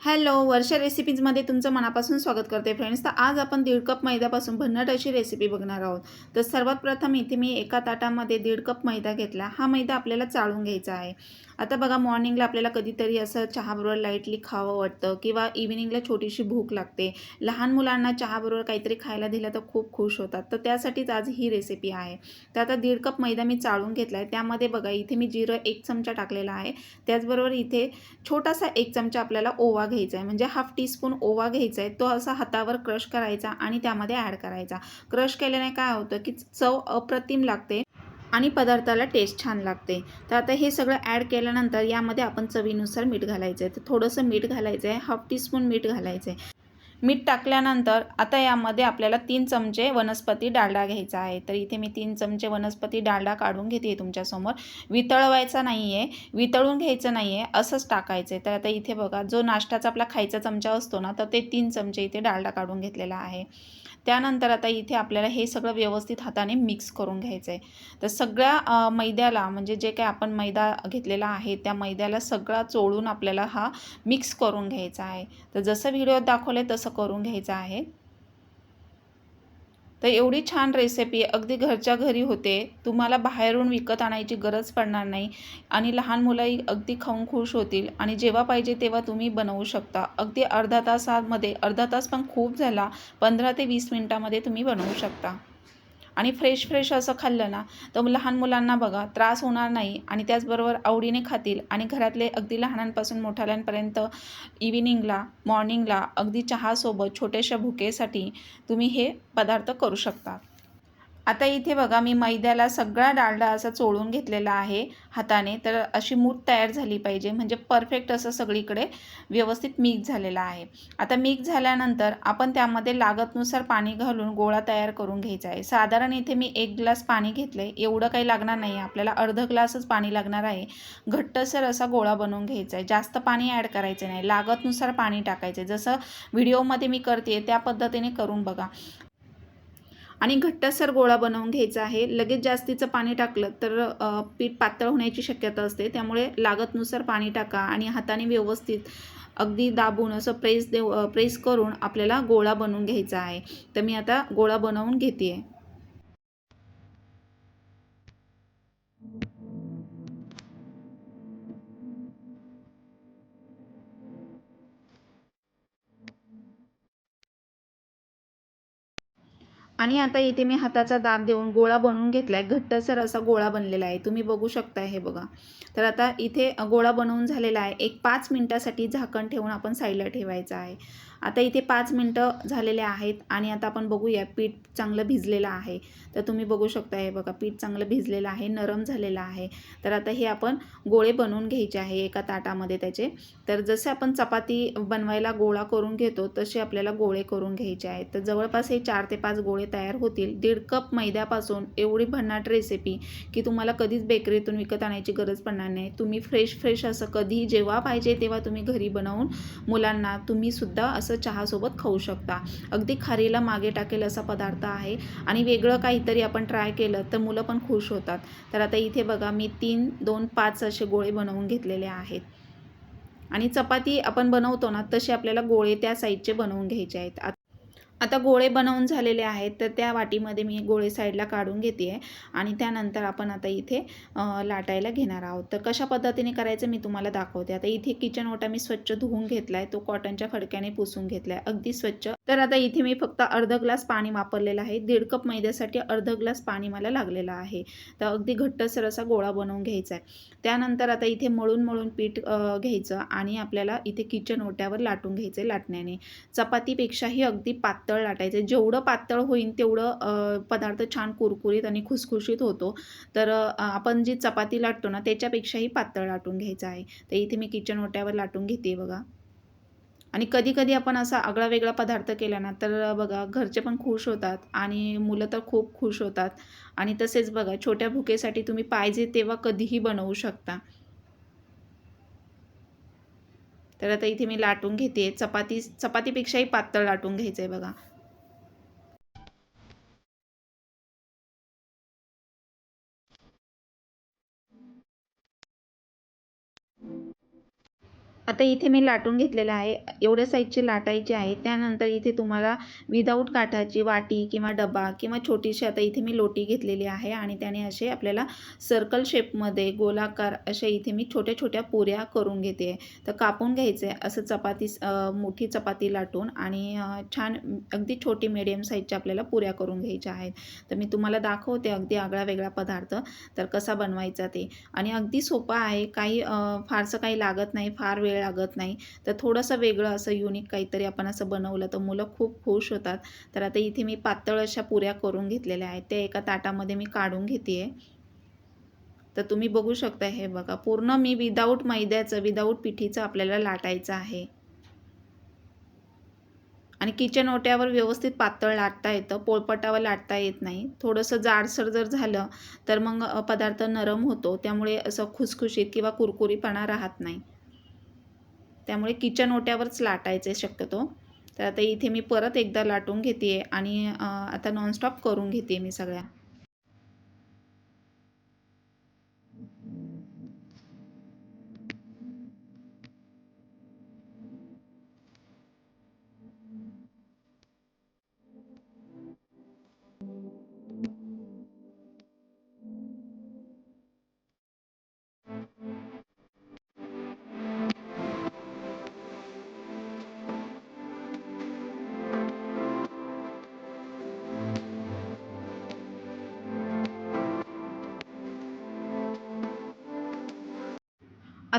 Hello वर्षा रेसिपीजमध्ये तुमचं मनापासून स्वागत करते फ्रेंड्स. तर आज आपण दीड कप मैद्यापासून भन्नट अशी रेसिपी बघणार आहोत. तर सर्वात प्रथम इथे मी एका ताटामध्ये दीड कप मैदा घेतला. हा मैदा आपल्याला चाळून घ्यायचा आहे. आता बघा मॉर्निंगला आपल्याला कधीतरी असं चहाबरोबर लाईटली खावं वाटतं किंवा इव्हिनिंगला छोटीशी भूक लागते. लहान मुलांना चहाबरोबर काहीतरी खायला दिलं तर खूप खुश होतात. तर त्यासाठीच आज ही रेसिपी आहे. तर आता दीड कप मैदा मी चाळून घेतला आहे त्यामध्ये बघा इथे मी जिरं एक चमचा टाकलेला आहे. त्याचबरोबर इथे छोटासा एक चमचा आपल्याला ओवा घ्यायचा आहे म्हणजे हाफ टीस्पून ओवा घ्यायचा आहे तो असा हातावर क्रश करायचा आणि त्यामध्ये ॲड करायचा. क्रश केल्याने काय होतं की चव अप्रतिम लागते आणि पदार्थाला टेस्ट छान लागते. तर आता हे सगळं ॲड केल्यानंतर यामध्ये आपण चवीनुसार मीठ घालायचं आहे तर थोडंसं मीठ घालायचं आहे हाफ टीस्पून मीठ घालायचं आहे मीठ टाकल्यानंतर आता यामध्ये आपल्याला तीन चमचे वनस्पती डालडा घ्यायचा आहे. तर इथे मी तीन चमचे वनस्पती डालडा काढून घेते तुमच्यासमोर. वितळवायचा नाही आहे वितळून घ्यायचं नाही आहे असंच टाकायचं आहे तर आता इथे बघा जो नाश्त्याचा आपला खायचा चमचा असतो ना तर ते तीन चमचे इथे डालडा काढून घेतलेला आहे. त्यानंतर आता इथे आपल्याला हे सगळं व्यवस्थित हाताने मिक्स करून घ्यायचं आहे तर सगळ्या मैद्याला म्हणजे जे काय आपण मैदा घेतलेला आहे त्या मैद्याला सगळा चोळून आपल्याला हा मिक्स करून घ्यायचा आहे. तर जसं व्हिडिओत दाखवलं तसं करून घ्यायचं आहे. तर एवढी छान रेसिपी अगदी घरच्या घरी होते. तुम्हाला बाहेरून विकत आणायची गरज पडणार नाही. आणि लहान मुलंही अगदी खाऊन खुश होतील. आणि जेव्हा पाहिजे तेव्हा तुम्ही बनवू शकता. अगदी अर्धा तासामध्ये अर्धा तास पण खूप झाला. पंधरा ते वीस मिनटामध्ये तुम्ही बनवू शकता. आणि फ्रेश फ्रेश असं खाल्लं ना तर लहान मुलांना बघा त्रास होणार नाही. आणि त्याचबरोबर आवडीने खातील. आणि घरातले अगदी लहानांपासून मोठ्याल्यांपर्यंत इव्हिनिंगला मॉर्निंगला अगदी चहासोबत छोट्याशा भुकेसाठी तुम्ही हे पदार्थ करू शकता. आता इथे बघा मी मैद्याला सगळा डालडा असा चोळून घेतलेला आहे हाताने. तर अशी मूठ तयार झाली पाहिजे. म्हणजे परफेक्ट असं सगळीकडे व्यवस्थित मिक्स झालेला आहे. आता मिक्स झाल्यानंतर आपण त्यामध्ये लागतनुसार पाणी घालून गोळा तयार करून घ्यायचा आहे. साधारण इथे मी एक ग्लास पाणी घेतलं आहे एवढं काही लागणार नाही. आपल्याला अर्ध ग्लासच पाणी लागणार आहे. घट्टसर असा गोळा बनवून घ्यायचा आहे. जास्त पाणी ॲड करायचं नाही. लागतनुसार पाणी टाकायचं आहे. जसं व्हिडिओमध्ये मी करते त्या पद्धतीने करून बघा. आणि घट्टसर गोळा बनवून घ्यायचा आहे. लगेच जास्तीचं पाणी टाकलं तर पीठ पातळ होण्याची शक्यता असते. त्यामुळे लागतनुसार पाणी टाका आणि हाताने व्यवस्थित अगदी दाबून असं प्रेस देव प्रेस करून आपल्याला गोळा बनवून घ्यायचा आहे. तर मी आता गोळा बनवून घेते आहे आणि आता इथे मी हाताचा दाब देऊन गोळा बनवून घेतला आहे घट्टसर असा गोळा बनलेला आहे. तुम्ही बघू शकता हे बघा. तर आता इथे गोळा बनवून झालेला आहे. एक पाच मिनटासाठी झाकण ठेवून आपण साईडला ठेवायचं आहे. आता इथे पाच मिनटं झालेले आहेत आणि आता आपण बघूया पीठ चांगलं भिजलेलं आहे. तर तुम्ही बघू शकता हे बघा पीठ चांगलं भिजलेलं आहे नरम झालेलं आहे. तर आता हे आपण गोळे बनवून घ्यायचे आहे एका ताटामध्ये त्याचे. तर जसे आपण चपाती बनवायला गोळा करून घेतो तसे आपल्याला गोळे करून घ्यायचे आहेत. तर जवळपास हे चार ते पाच गोळे तयार होतील. दीड कप मैद्यापासून एवढी भन्नाट रेसिपी की तुम्हाला कधीच बेकरीतून विकत आणायची गरज पडणार नाही. तुम्ही फ्रेश फ्रेश असं कधी जेव्हा पाहिजे तेव्हा तुम्ही घरी बनवून मुलांना तुम्हीसुद्धा असं असं चहासोबत खाऊ शकता. अगदी खारीला मागे टाकेल असा पदार्थ आहे आणि वेगळं काहीतरी आपण ट्राय केलं तर मुलं पण खुश होतात. तर आता इथे बघा मी तीन दोन पाच असे गोळे बनवून घेतलेले आहेत. आणि चपाती आपण बनवतो ना तसे आपल्याला गोळे त्या साईजचे बनवून घ्यायचे आहेत. आता गोळे बनवून झालेले आहेत तर त्या वाटीमध्ये मी गोळे साईडला काढून घेते आहे आणि त्यानंतर आपण आता इथे लाटायला घेणार आहोत. तर कशा पद्धतीने करायचं मी तुम्हाला दाखवते. आता इथे किचन ओटा मी स्वच्छ धुवून घेतला आहे तो कॉटनच्या खडक्याने पुसून घेतला आहे अगदी स्वच्छ तर आता इथे मी फक्त अर्ध ग्लास पाणी वापरलेलं आहे. दीड कप मैद्यासाठी अर्ध ग्लास पाणी मला लागलेलं आहे. तर अगदी घट्टसर असा गोळा बनवून घ्यायचा आहे. त्यानंतर आता इथे मळून मळून पीठ घ्यायचं आणि आपल्याला इथे किचन ओट्यावर लाटून घ्यायचं लाटण्याने. चपातीपेक्षाही अगदी पातळ पातळ लाटायचं. जेवढं पातळ होईल तेवढं पदार्थ छान कुरकुरीत आणि खुसखुशीत होतो. तर आपण जी चपाती लाटतो ना त्याच्यापेक्षाही पातळ लाटून घ्यायचं आहे. तर इथे मी किचन ओट्यावर लाटून घेते बघा. आणि कधीकधी आपण असा आगळा वेगळा पदार्थ केला ना तर बघा घरचे पण खुश होतात आणि मुलं तर खूप खुश होतात. आणि तसेच बघा छोट्या भुकेसाठी तुम्ही पाहिजे तेव्हा कधीही बनवू शकता. तर आता इथे मी लाटून घेते चपाती चपातीपेक्षाही पातळ लाटून घ्यायचं आहे बघा. आता इथे मी लाटून घेतलेलं आहे. एवढ्या साईजची लाटायची आहे. त्यानंतर इथे तुम्हाला विदाऊट काठाची वाटी किंवा डबा किंवा छोटीशी आता इथे मी लोटी घेतलेली आहे आणि त्याने असे आपल्याला सर्कल शेपमध्ये गोलाकार अशा इथे मी छोट्या छोट्या पुऱ्या करून घेते. तर कापून घ्यायचं आहे असं चपाती मोठी चपाती लाटून आणि छान अगदी छोटी मिडियम साईजच्या आपल्याला पुऱ्या करून घ्यायच्या आहेत. तर मी तुम्हाला दाखवते अगदी आगळा वेगळा पदार्थ तर कसा बनवायचा ते. आणि अगदी सोपा आहे. काही फारसं काही लागत नाही. फार वेळ लागत नाही. तर थोडंसं वेगळं असं युनिक काहीतरी आपण असं बनवलं तर मुलं खूप खुश होतात. तर आता इथे मी पातळ अशा पुऱ्या करून घेतलेल्या आहेत. त्या एका ताटामध्ये मी काढून घेते तर तुम्ही बघू शकता हे बघा. पूर्ण मी विदाऊट मैद्याचं विदाऊट पिठीचं आपल्याला लाटायचं आहे. आणि किचन ओट्यावर व्यवस्थित पातळ लाटता येतं. पोळपटावर लाटता येत नाही. थोडंसं जाडसर जर झालं तर मग पदार्थ नरम होतो. त्यामुळे असं खुसखुशीत किंवा कुरकुरीपणा राहत नाही. त्यामुळे किचन ओट्यावरच लाटायचे शक्यतो. तर आता इथे मी परत एकदा लाटून घेते आणि आता नॉनस्टॉप करून घेते मी सगळ्या.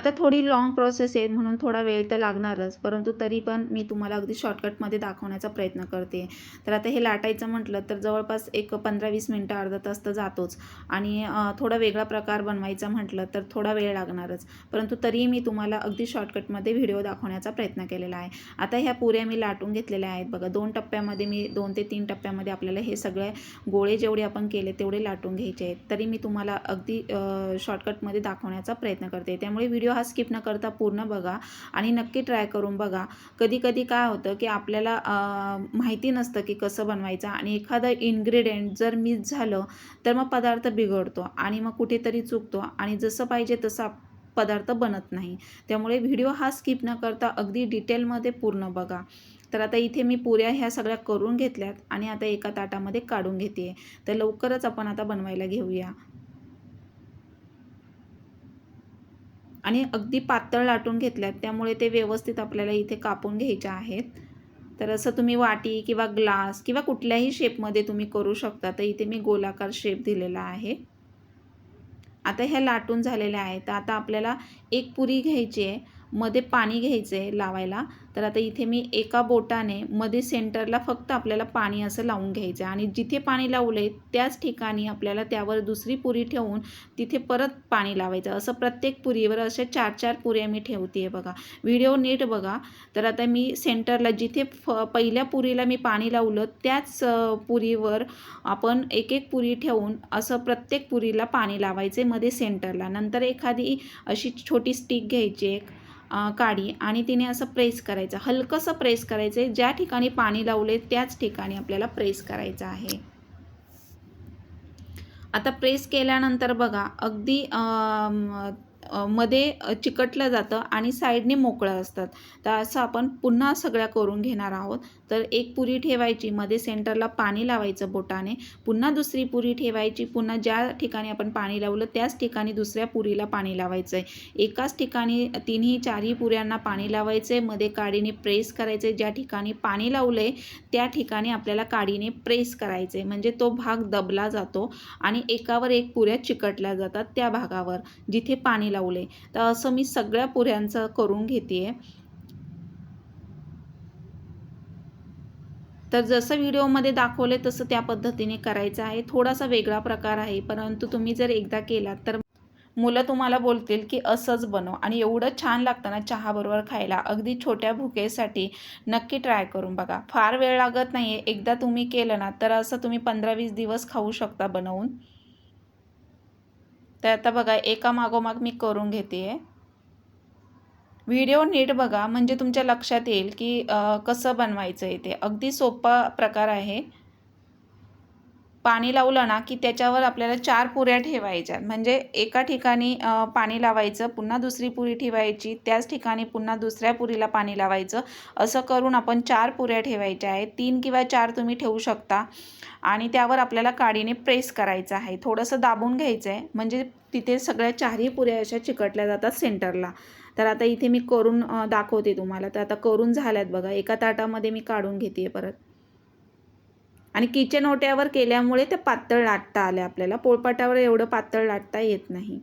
आता थोडी लाँग प्रोसेस आहे म्हणून थोडा वेळ तर लागणारच. परंतु तरी पण मी तुम्हाला अगदी शॉर्टकटमध्ये दाखवण्याचा प्रयत्न करते. तर आता हे लाटायचं म्हटलं तर जवळपास एक पंधरा वीस मिनटं अर्धा तास तर जातोच. आणि थोडा वेगळा प्रकार बनवायचा म्हटलं तर थोडा वेळ लागणारच. परंतु तरीही मी तुम्हाला अगदी शॉर्टकटमध्ये व्हिडिओ दाखवण्याचा प्रयत्न केलेला आहे. आता ह्या पुऱ्या मी लाटून घेतलेल्या आहेत बघा. दोन टप्प्यामध्ये मी दोन ते तीन टप्प्यामध्ये आपल्याला हे सगळे गोळे जेवढे आपण केले तेवढे लाटून घ्यायचे आहेत. तरी मी तुम्हाला अगदी शॉर्टकटमध्ये दाखवण्याचा प्रयत्न करते. त्यामुळे व्हिडिओ हा स्किप न करता पूर्ण बघा आणि नक्की ट्राय करून बघा. कधी कधी काय होतं की आपल्याला माहिती नसतं की कसं बनवायचं आणि एखादं इन्ग्रेडियंट जर मिस झालं तर मग पदार्थ बिघडतो आणि मग कुठेतरी चुकतो आणि जसं पाहिजे तसं पदार्थ बनत नाही. त्यामुळे व्हिडिओ हा स्किप न करता अगदी डिटेलमध्ये पूर्ण बघा. तर आता इथे मी पुऱ्या ह्या सगळ्या करून घेतल्यात आणि आता एका ताटामध्ये काढून घेते तर लवकरच आपण आता बनवायला घेऊया. आणि अगदी पातळ लाटून घेतल्यात त्यामुळे ते व्यवस्थित आपल्याला इथे कापून घ्यायचे आहेत. तर असं तुम्ही वाटी किंवा ग्लास किंवा कुठल्याही शेपमध्ये तुम्ही करू शकता. तर इथे मी गोलाकार शेप दिलेला आहे. आता ह्या लाटून झालेल्या आहेत. तर आता आपल्याला एक पुरी घ्यायची आहे. मध्ये पाणी घ्यायचं आहे लावायला तर आता इथे मी एका बोटाने मध्ये सेंटरला फक्त आपल्याला पाणी असं लावून घ्यायचं आहे. आणि जिथे पाणी लावलं आहे त्याच ठिकाणी आपल्याला त्यावर दुसरी पुरी ठेवून तिथे परत पाणी लावायचं असं प्रत्येक पुरीवर अशा चार चार पुऱ्या मी ठेवते आहे बघा. व्हिडिओ नीट बघा. तर आता मी सेंटरला जिथे फ पहिल्या पुरीला मी पाणी लावलं त्याच पुरीवर आपण एक एक पुरी ठेवून असं प्रत्येक पुरीला पाणी लावायचे मध्ये सेंटरला. नंतर एखादी अशी छोटी स्टिक घ्यायची एक काडी आणि तिने असं प्रेस करायचं. हलकंसं प्रेस करायचं आहे ज्या ठिकाणी पाणी लावले त्याच ठिकाणी आपल्याला प्रेस करायचं आहे. आता प्रेस केल्यानंतर बघा अगदी मध्ये चिकटलं जातं आणि साईडने मोकळं असतात. तर असं आपण पुन्हा सगळ्या करून घेणार आहोत. तर एक पुरी ठेवायची मध्ये सेंटरला पाणी लावायचं बोटाने. पुन्हा दुसरी पुरी ठेवायची पुन्हा ज्या ठिकाणी आपण पाणी लावलं त्याच ठिकाणी दुसऱ्या पुरीला पाणी लावायचं आहे एकाच ठिकाणी तिन्ही चारही पुऱ्यांना पाणी लावायचं आहे मध्ये काडीने प्रेस करायचं आहे ज्या ठिकाणी पाणी लावलं आहे त्या ठिकाणी आपल्याला काडीने प्रेस करायचं आहे म्हणजे तो भाग दबला जातो आणि एकावर एक पुऱ्या चिकटल्या जातात त्या भागावर जिथे पाणी लावले तर असं मी सगळ्या पुऱ्यांचं करून घेते आहे तर जसं व्हिडिओमध्ये दाखवले तसं त्या पद्धतीने करायचं आहे. थोडासा वेगळा प्रकार आहे परंतु तुम्ही जर एकदा केलात तर मुलं तुम्हाला बोलतील की असंच बनव आणि एवढं छान लागतं ना चहाबरोबर खायला. अगदी छोट्या भुकेसाठी नक्की ट्राय करून बघा. फार वेळ लागत नाही आहे एकदा तुम्ही केलं ना तर असं तुम्ही पंधरा वीस दिवस खाऊ शकता बनवून. तर आता बघा एका मागोमाग मी करून घेते आहे व्हिडिओ नीट बघा म्हणजे तुमच्या लक्षात येईल की कसं बनवायचं आहे ते. अगदी सोपा प्रकार आहे. पाणी लावलं ना की त्याच्यावर आपल्याला चार पुऱ्या ठेवायच्या. म्हणजे एका ठिकाणी पाणी लावायचं पुन्हा दुसरी पुरी ठेवायची त्याच ठिकाणी पुन्हा दुसऱ्या पुरीला पाणी लावायचं. असं करून आपण चार पुऱ्या ठेवायच्या आहेत. तीन किंवा चार तुम्ही ठेवू शकता. आणि त्यावर आपल्याला काडीने प्रेस करायचं आहे. थोडंसं दाबून घ्यायचं आहे. म्हणजे तिथे सगळ्या चारही पुऱ्या अशा चिकटल्या जातात सेंटरला. तर आता इथे मी करून दाखवते तुम्हाला. तर आता करून झाल्यात बघा. एका ताटामध्ये मी काढून घेते परत. आणि किचन ओट्यावर केल्यामुळे ते पातळ लाटता आले आपल्याला. पोळपाटावर एवढं पातळ लाटता येत नाही.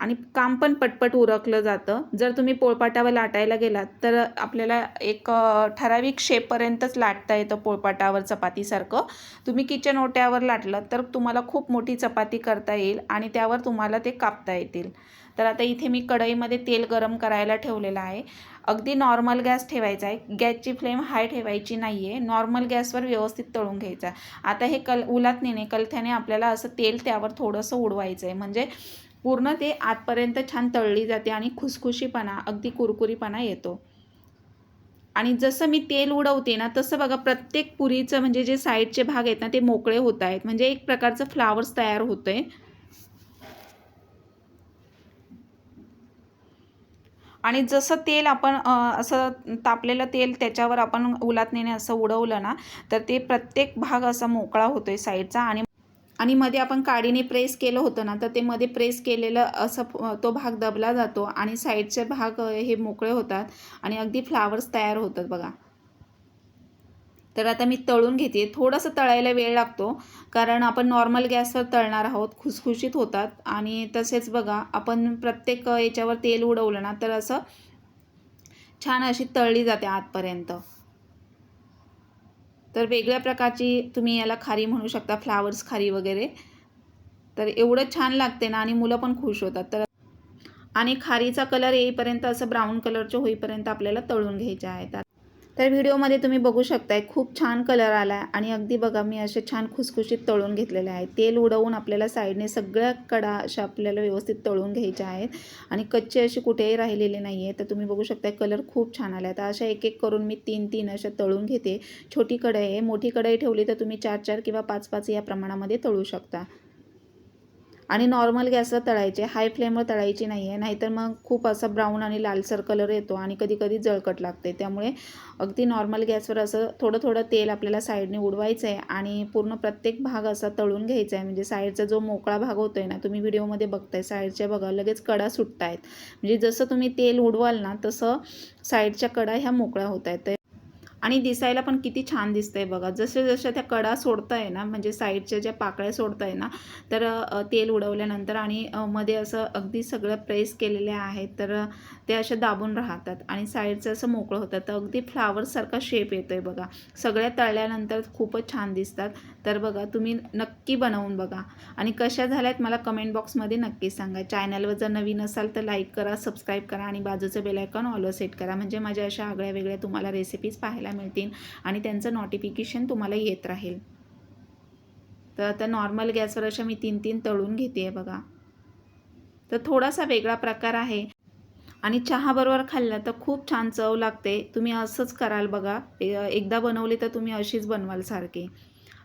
आणि काम पण पटपट उरकलं जातं. जर तुम्ही पोळपाटावर लाटायला गेलात तर आपल्याला एक ठराविक शेपपर्यंतच लाटता येतं पोळपाटावर चपातीसारखं. तुम्ही किचन ओट्यावर लाटलं तर तुम्हाला खूप मोठी चपाती करता येईल आणि त्यावर तुम्हाला ते कापता येतील. तर आता इथे मी कढईमध्ये तेल गरम करायला ठेवलेलं आहे. अगदी नॉर्मल गॅस ठेवायचा आहे. गॅसची फ्लेम हाय ठेवायची नाही आहे नॉर्मल गॅसवर व्यवस्थित तळून घ्यायचा आता हे कल उलातणीने कलथ्याने आपल्याला असं तेल त्यावर थोडंसं उडवायचं आहे म्हणजे पूर्ण ते आतपर्यंत छान तळली जाते आणि खुसखुशीपणा अगदी कुरकुरीपणा येतो. आणि जसं मी तेल उडवते ना तसं बघा प्रत्येक पुरीचं म्हणजे जे साईडचे भाग आहेत ना ते मोकळे होत आहेत. म्हणजे एक प्रकारचं फ्लावर्स तयार होतं आहे आणि जसं तेल आपण असं तापलेलं तेल त्याच्यावर आपण उलातनेने असं उडवलं ना तर ते प्रत्येक भाग असा मोकळा होतो आहे साईडचा आणि आणि मध्ये आपण काडीने प्रेस केलं होतं ना तर ते मध्ये प्रेस केलेलं असं तो भाग दबला जातो आणि साईडचे भाग हे मोकळे होतात आणि अगदी फ्लावर्स तयार होतात बघा. तर आता मी तळून घेते. थोडंसं तळायला वेळ लागतो कारण आपण नॉर्मल गॅसवर तळणार आहोत. खुसखुशीत होतात. आणि तसेच बघा आपण प्रत्येक याच्यावर तेल उडवलं ना तर असं छान अशी तळली जाते आतपर्यंत. तर वेगळ्या प्रकारची तुम्ही याला खारी म्हणू शकता फ्लावर्स खारी वगैरे. तर एवढं छान लागते ना आणि मुलं पण खुश होतात. तर आणि खारीचा कलर येईपर्यंत असं ब्राऊन कलरचे होईपर्यंत आपल्याला तळून घ्यायचे आहेत. तर व्हिडिओमध्ये तुम्ही बघू शकताय खूप छान कलर आला आहे आणि अगदी बघा मी असे छान खुसखुशीत तळून घेतलेले आहे. तेल उडवून आपल्याला साईडने सगळ्या कडा अशा आपल्याला व्यवस्थित तळून घ्यायच्या आहेत आणि कच्चे असे कुठेही राहिलेले नाही आहे तर तुम्ही बघू शकताय कलर खूप छान आला आहे तर अशा एक एक करून मी तीन तीन अशा तळून घेते. छोटी कढई आहे मोठी कढई ठेवली तर तुम्ही चार चार किंवा पाच पाच या प्रमाणामध्ये तळू शकता. आणि नॉर्मल गॅसवर तळायचे. हाय फ्लेमवर तळायची नाही आहे नाहीतर मग खूप असा ब्राऊन आणि लालसर कलर येतो आणि कधी कधी जळकट लागते. त्यामुळे अगदी नॉर्मल गॅसवर असं थोडं थोडं तेल आपल्याला साईडने उडवायचं आहे आणि पूर्ण प्रत्येक भाग असा तळून घ्यायचा आहे म्हणजे साईडचा जो मोकळा भाग होतो आहे ना तुम्ही व्हिडिओमध्ये बघताय साईडच्या बघा लगेच कडा सुटत आहेत म्हणजे जसं तुम्ही तेल उडवाल ना तसं साईडच्या कडा ह्या मोकळ्या होत आहेत आणि दिसायला पण किती छान दिसतंय बघा. जसे जसे त्या कडा सोडताय ना म्हणजे साईडच्या ज्या पाकळ्या सोडताय ना तर तेल उडवल्यानंतर आणि मध्ये असं अगदी सगळं प्रेस केलेले आहेत तर ते असे दाबून राहतात आणि साईडचं असं मोकळं होतं. तर अगदी फ्लावरसारखा शेप येतो आहे बघा. सगळ्या तळल्यानंतर खूपच छान दिसतात. तर बघा तुम्ही नक्की बनवून बघा. आणि कशा झाल्यात मला कमेंट बॉक्समध्ये नक्की सांगा. चॅनलवर जर नवीन असाल तर लाईक करा सबस्क्राईब करा आणि बाजूचं बेलायकॉन ऑलो सेट करा. म्हणजे माझ्या अशा आगळ्या वेगळ्या तुम्हाला रेसिपीज पाहायला मिळतील आणि त्यांचं नोटिफिकेशन तुम्हाला येत राहील. तर आता नॉर्मल गॅसवर अशा मी तीन तीन तळून घेते बघा. तर थोडासा वेगळा प्रकार आहे. आणि चहाबरोबर खाल्लं तर खूप छान चव लागते. तुम्ही असंच कराल बघा. एकदा बनवली तर तुम्ही अशीच बनवाल सारखी.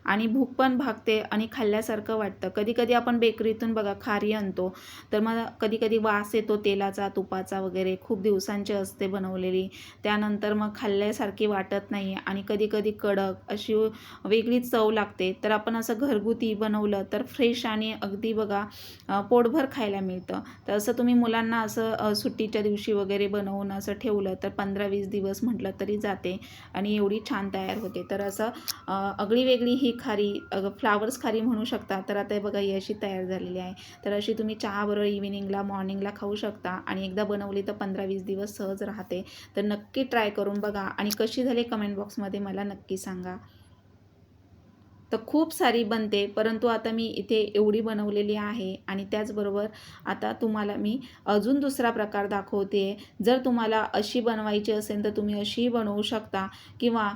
आणि भूक पण भागते आणि खाल्ल्यासारखं वाटतं. कधी कधी आपण बेकरीतून बघा खारी आणतो. तर मग कधीकधी वास येतो तेलाचा तुपाचा वगैरे. खूप दिवसांची असते बनवलेली. त्यानंतर मग खाल्ल्यासारखी वाटत नाही आणि कधीकधी कडक अशी वेगळी चव लागते. तर आपण असं घरगुती बनवलं तर फ्रेश आणि अगदी बघा पोटभर खायला मिळतं. तर असं तुम्ही मुलांना असं सुट्टीच्या दिवशी वगैरे बनवून असं ठेवलं तर पंधरा वीस दिवस म्हटलं तरी जाते आणि एवढी छान तयार होते. तर असं अगळी वेगळी ही खारी फ्लावर्स खारी म्हणू शकता. तर आता हे बघा ही अशी तयार झालेली आहे. तर अशी तुम्ही चहाबरोबर इव्हिनिंगला मॉर्निंगला खाऊ शकता. आणि एकदा बनवली तर पंधरा वीस दिवस सहज राहते. तर नक्की ट्राय करून बघा. आणि कशी झाली कमेंट बॉक्समध्ये मला नक्की सांगा. तर खूप सारी बनते. परंतु आता मी इथे एवढी बनवलेली आहे. आणि त्याचबरोबर आता तुम्हाला मी अजून दुसरा प्रकार दाखवते. जर तुम्हाला अशी बनवायची असेल तर तुम्ही अशीही बनवू शकता. किंवा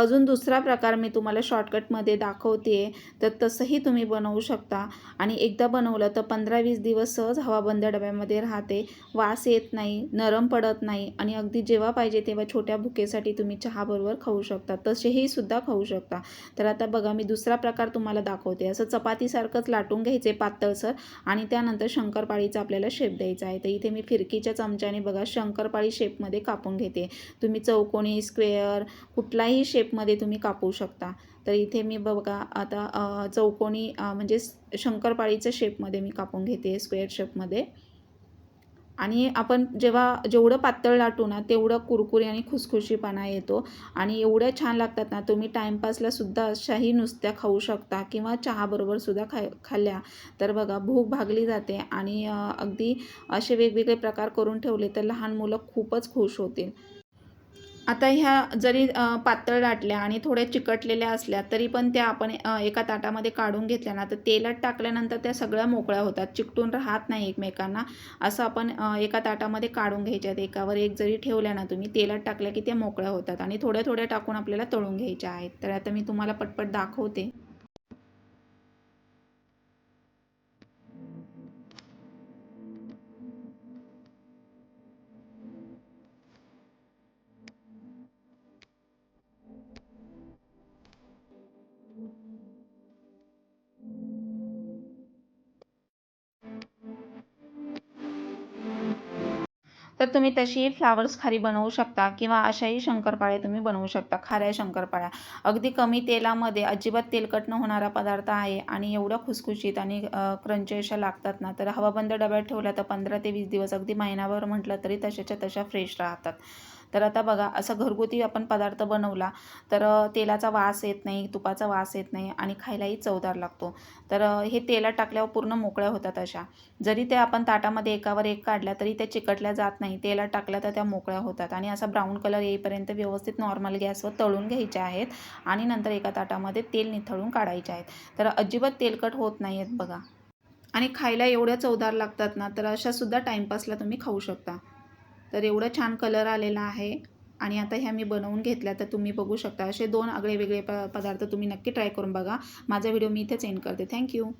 अजून दुसरा प्रकार मी तुम्हाला शॉर्टकटमध्ये दाखवते. तर तसंही तुम्ही बनवू शकता. आणि एकदा बनवलं तर पंधरा वीस दिवस सहज हवाबंद डब्यामध्ये राहते. वास येत नाही नरम पडत नाही आणि अगदी जेव्हा पाहिजे तेव्हा छोट्या भुकेसाठी तुम्ही चहाबरोबर खाऊ शकता. तसेही सुद्धा खाऊ शकता. तर आता बघा मी दुसरा प्रकार तुम्हाला दाखवते. असं चपातीसारखंच लाटून घ्यायचे पातळसर आणि त्यानंतर शंकरपाळीचा आपल्याला शेप द्यायचा आहे. तर इथे मी फिरकीच्या चमच्याने बघा शंकरपाळी शेपमध्ये कापून घेते. तुम्ही चौकोनी स्क्वेअर कुठलाही शेप शेपमध्ये तुम्ही कापू शकता. तर इथे मी बघा आता चौकोनी म्हणजे शंकरपाळीच्या शेपमध्ये मी कापून घेते स्क्वेअर शेपमध्ये आणि आपण जेव्हा जेवढं पातळ लाटू ना तेवढं कुरकुरी आणि खुसखुशीपणा येतो. आणि एवढ्या छान लागतात ना तुम्ही टाईमपासला सुद्धा अशाही नुसत्या खाऊ शकता किंवा चहाबरोबर सुद्धा खा खाल्ल्या तर बघा भूक भागली जाते आणि अगदी असे वेगवेगळे प्रकार करून ठेवले तर लहान मुलं खूपच खुश होतील. आता ह्या जरी पातळ लाटल्या आणि थोड्या चिकटलेल्या असल्या तरी पण त्या आपण एका ताटामध्ये काढून घेतल्या ना तर तेलात टाकल्यानंतर त्या सगळ्या मोकळ्या होतात. चिकटून राहत नाही एकमेकांना. असं आपण एका ताटामध्ये काढून घ्यायच्यात एकावर एक जरी ठेवल्या ना तुम्ही तेलात टाकल्या की त्या मोकळ्या होतात आणि थोड्या थोड्या टाकून आपल्याला तळून घ्यायच्या आहेत. तर आता मी तुम्हाला पटपट दाखवते. तर तुम्ही तशी फ्लावर्स खारी बनवू शकता किंवा अशाही शंकरपाळे तुम्ही बनवू शकता खाऱ्या शंकरपाळ्या. अगदी कमी तेलामध्ये अजिबात तेलकट न होणारा पदार्थ आहे आणि एवढ्या खुसखुशीत आणि क्रंची अशा लागतात ना तर हवाबंद डब्यात ठेवल्या तर पंधरा ते वीस दिवस अगदी महिनाभर म्हटलं तरी तशाच्या तशा फ्रेश राहतात. तर आता बघा असं घरगुती आपण पदार्थ बनवला तर तेलाचा वास येत नाही तुपाचा वास येत नाही आणि खायलाही चवदार लागतो. तर हे तेलात टाकल्यावर पूर्ण मोकळ्या होतात अशा. जरी त्या आपण ताटामध्ये एकावर एक काढल्या तरी त्या चिकटल्या जात नाही. तेलात टाकल्या तर त्या मोकळ्या होतात आणि असा ब्राऊन कलर येईपर्यंत व्यवस्थित नॉर्मल गॅसवर तळून घ्यायच्या आहेत आणि नंतर एका ताटामध्ये तेल निथळून काढायचे आहेत. तर अजिबात तेलकट होत नाही आहेत बघा. आणि खायला एवढ्या चवदार लागतात ना तर अशासुद्धा टाइमपासला टाईमपासला तुम्ही खाऊ शकता. तर एवढं छान कलर आलेला आहे. आणि आता ह्या मी बनवून घेतल्या तर तुम्ही बघू शकता. असे दोन आगळे वेगळे प पदार्थ तुम्ही नक्की ट्राय करून बघा. माझा व्हिडिओ मी इथेच एंड करते. थँक्यू